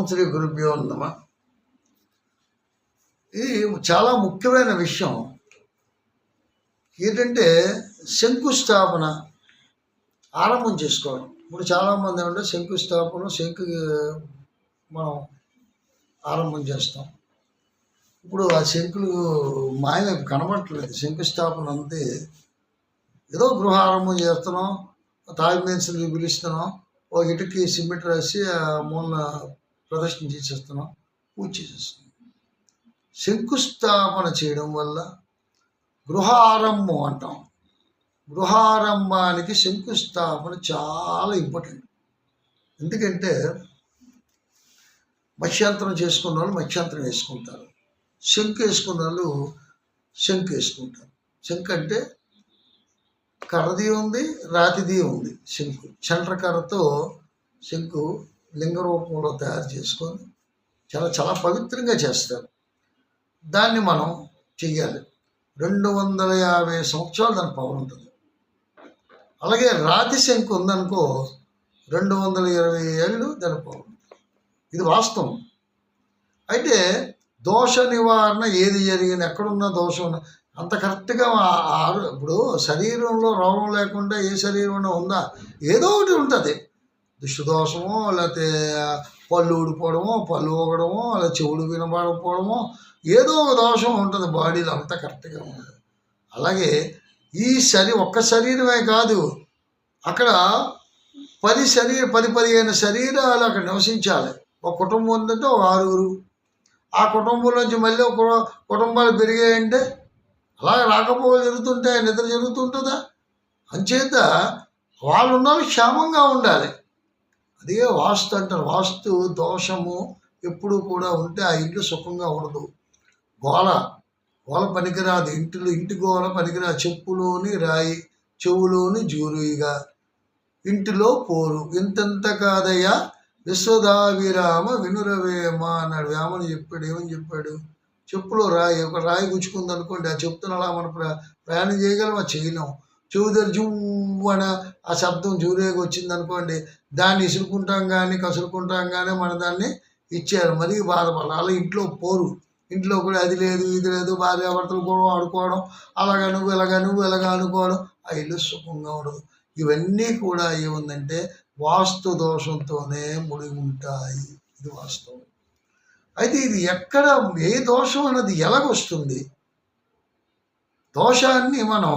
ఓం శ్రీ గురుభ్యో నమ. ఇది చాలా ముఖ్యమైన విషయం ఏంటంటే శంకుస్థాపన ఆరంభం చేసుకోవడం ఇప్పుడు చాలామంది ఏమంటే శంకుస్థాపన శంకు మనం ఆరంభం చేస్తాం. ఇప్పుడు ఆ శంకులు మాయ కనబడట్లేదు. శంకుస్థాపన అంతే ఏదో గృహ ఆరంభం చేస్తున్నాం తాయి మేన్సులు పిలుస్తున్నాం ఓ ఇటుకి సిమెంట్ రాసి ఆ మూల ప్రదర్శన చేసేస్తున్నాం పూజ చేసేస్తున్నాం శంకుస్థాపన చేయడం వల్ల గృహారంభం అంటాం. గృహారంభానికి శంకుస్థాపన చాలా ఇంపార్టెంట్. ఎందుకంటే మత్స్యాంతరం చేసుకున్న వాళ్ళు మత్స్యాంతరం వేసుకుంటారు. శంకు వేసుకున్న వాళ్ళు శంకు వేసుకుంటారు. శంకు అంటే కర్రది ఉంది రాతిది ఉంది శంకు. చండ్రకర్రతో శంకు లింగ రూపంలో తయారు చేసుకొని చాలా చాలా పవిత్రంగా చేస్తారు. దాన్ని మనం చెయ్యాలి. రెండు వందల యాభై సంవత్సరాలు దాని పవర్ ఉంటుంది. అలాగే రాతి శంకు ఉందనుకో రెండు వందల ఇరవై ఏళ్ళు దాని పవర్ ఉంటుంది. ఇది వాస్తవం. అయితే దోష నివారణ ఏది జరిగిన ఎక్కడున్న దోషం ఉన్న అంత కరెక్ట్గా ఆ- ఇప్పుడు శరీరంలో రోగం లేకుండా ఏ శరీరంలో ఉందా ఏదో ఒకటి ఉంటుంది. దుష్టుదోషమో లేకపోతే పళ్ళు ఊడిపోవడమో పళ్ళు ఊగడమో లేదా చెవులు వినబడకపోవడమో ఏదో ఒక దోషం ఉంటుంది బాడీలో అంతా కరెక్ట్గా ఉండదు అలాగే ఈ శరీ ఒక్క శరీరమే కాదు అక్కడ పది శరీర పది పదిహేను శరీరాలు అక్కడ నివసించాలి. ఒక కుటుంబం ఉందంటే ఒక ఆరుగురు. ఆ కుటుంబం నుంచి మళ్ళీ ఒక కుటుంబాలు పెరిగాయంటే అలా రాకపోకలు జరుగుతుంటాయి? నిద్ర జరుగుతుంటుందా? అంచేత వాళ్ళు ఉన్నవి క్షేమంగా ఉండాలి. అదే వాస్తు అంటారు. వాస్తు దోషము ఎప్పుడు కూడా ఉంటే ఆ ఇల్లు సుఖంగా ఉండదు. గోల గోల పనికిరాదు. ఇంటిలో ఇంటి గోల పనికిరాదు. చెప్పులోని రాయి చెవులోని జూరుయిగా. ఇంటిలో పోరు. ఇంతంత కాదయ్యా విశ్వదావిరామ వినురవేమ అన్నాడు. వేమని చెప్పాడు. ఏమని చెప్పాడు? చెప్పులో రాయి ఒక రాయి గుచ్చుకుంది అనుకోండి ఆ చెప్తున్న అలా మనం ప్ర ప్రయాణం చేయగలమా? చేయలేం చెవుదరి జువ్వన ఆ శబ్దం జూరేగి వచ్చింది అనుకోండి దాన్ని ఇసురుకుంటాం కానీ కసురుకుంటాం కానీ మన దాన్ని ఇచ్చారు మరి బాధపడాలి అలా ఇంట్లో పోరు. ఇంట్లో కూడా అది లేదు ఇది లేదు భార్యాభర్తలు కూడా ఆడుకోవడం అలాగ నువ్వు ఇలాగా నువ్వు ఇలాగా అనుకోవడం ఆ ఇల్లు సుఖంగా ఉండదు. ఇవన్నీ కూడా ఏముందంటే వాస్తు దోషంతోనే ముడిగి ఉంటాయి. ఇది వాస్తవం. అయితే ఇది ఎక్కడ ఏ దోషం అన్నది ఎలాగొస్తుంది? దోషాన్ని మనం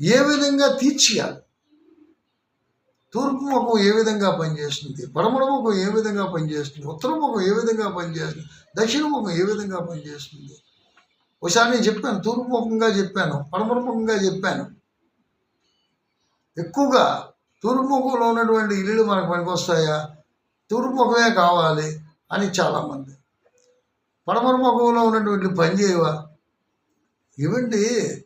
ఏ విధంగా తీర్చేయాలి? తూర్పు ముఖం ఏ విధంగా పనిచేస్తుంది? పడమర ముఖం ఏ విధంగా పనిచేస్తుంది? ఉత్తర ముఖం ఏ విధంగా పనిచేస్తుంది? దక్షిణ ముఖం ఏ విధంగా పనిచేస్తుంది? ఒకసారి నేను చెప్పాను తూర్పు ముఖంగా చెప్పాను పడమర ముఖంగా చెప్పాను. ఎక్కువగా తూర్పు ముఖంలో ఉన్నటువంటి ఇల్లులు మనకు పనికొస్తాయా? తూర్పు ముఖమే కావాలి అని చాలామంది. పడమర ముఖంలో ఉన్నటువంటి పని చేయవా? ఇవండి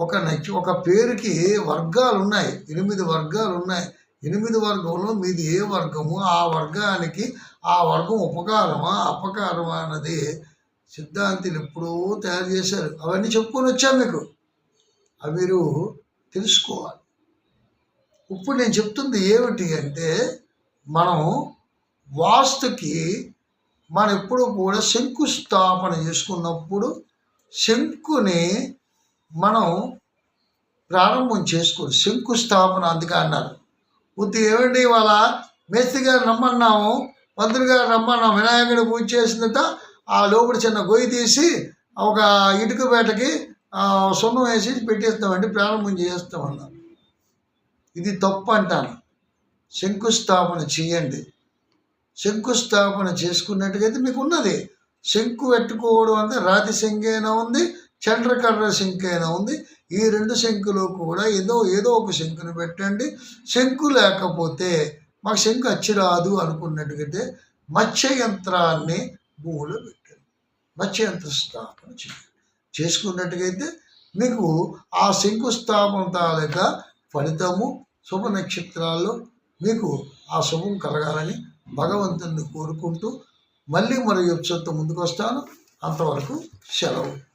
ఒక నచ్చి ఒక పేరుకి వర్గాలు ఉన్నాయి ఎనిమిది వర్గాలు ఉన్నాయి ఎనిమిది వర్గంలో మీది ఏ వర్గము? ఆ వర్గానికి ఆ వర్గం ఉపకారమా? అపకారమా అన్నది సిద్ధాంతులు ఎప్పుడూ తయారు చేశారు. అవన్నీ చెప్పుకొని వచ్చాం మీకు. అవి మీరు తెలుసుకోవాలి. ఇప్పుడు నేను చెప్తుంది ఏమిటి అంటే మనం వాస్తుకి మనం ఎప్పుడు కూడా శంకుస్థాపన చేసుకున్నప్పుడు శంకుని మనం ప్రారంభం చేసుకోవాలి శంకుస్థాపన అందుకే అన్నారు. ఉత్తి ఏమండి ఇవాళ? మేస్త్రి గారు రమ్మన్నాము మంత్రి గారు రమ్మన్నాం వినాయకుడి పూజ చేసిందట ఆ లోపల చిన్న గొయ్యి తీసి ఒక ఇటుక బేటకి సున్నం వేసి పెట్టేస్తామండి ప్రారంభం చేస్తామన్నారు. ఇది తప్పు అంటాను. శంకుస్థాపన చేయండి. శంకుస్థాపన చేసుకున్నట్టుగైతే మీకు ఉన్నది. శంకు పెట్టుకోవడం అంటే రాతి శంఖైనా ఉంది? చంద్రకర్ర శంఖైనా ఉంది. ఈ రెండు శంకులో కూడా ఏదో ఏదో ఒక శంఖును పెట్టండి. శంకు లేకపోతే మాకు శంఖు అచ్చి రాదు అనుకున్నట్టుగైతే మత్స్య యంత్రాన్ని భూమిలో పెట్టండి. మత్స్య యంత్ర స్థాపన చేయండి. చేసుకున్నట్టుగైతే మీకు ఆ శంకుస్థాపన తాలూక ఫలితము శుభ నక్షత్రాల్లో మీకు ఆ శుభం కలగాలని భగవంతుని కోరుకుంటూ మళ్ళీ మరో ఎపిసోడ్తో ముందుకు వస్తాను అంతవరకు సెలవు.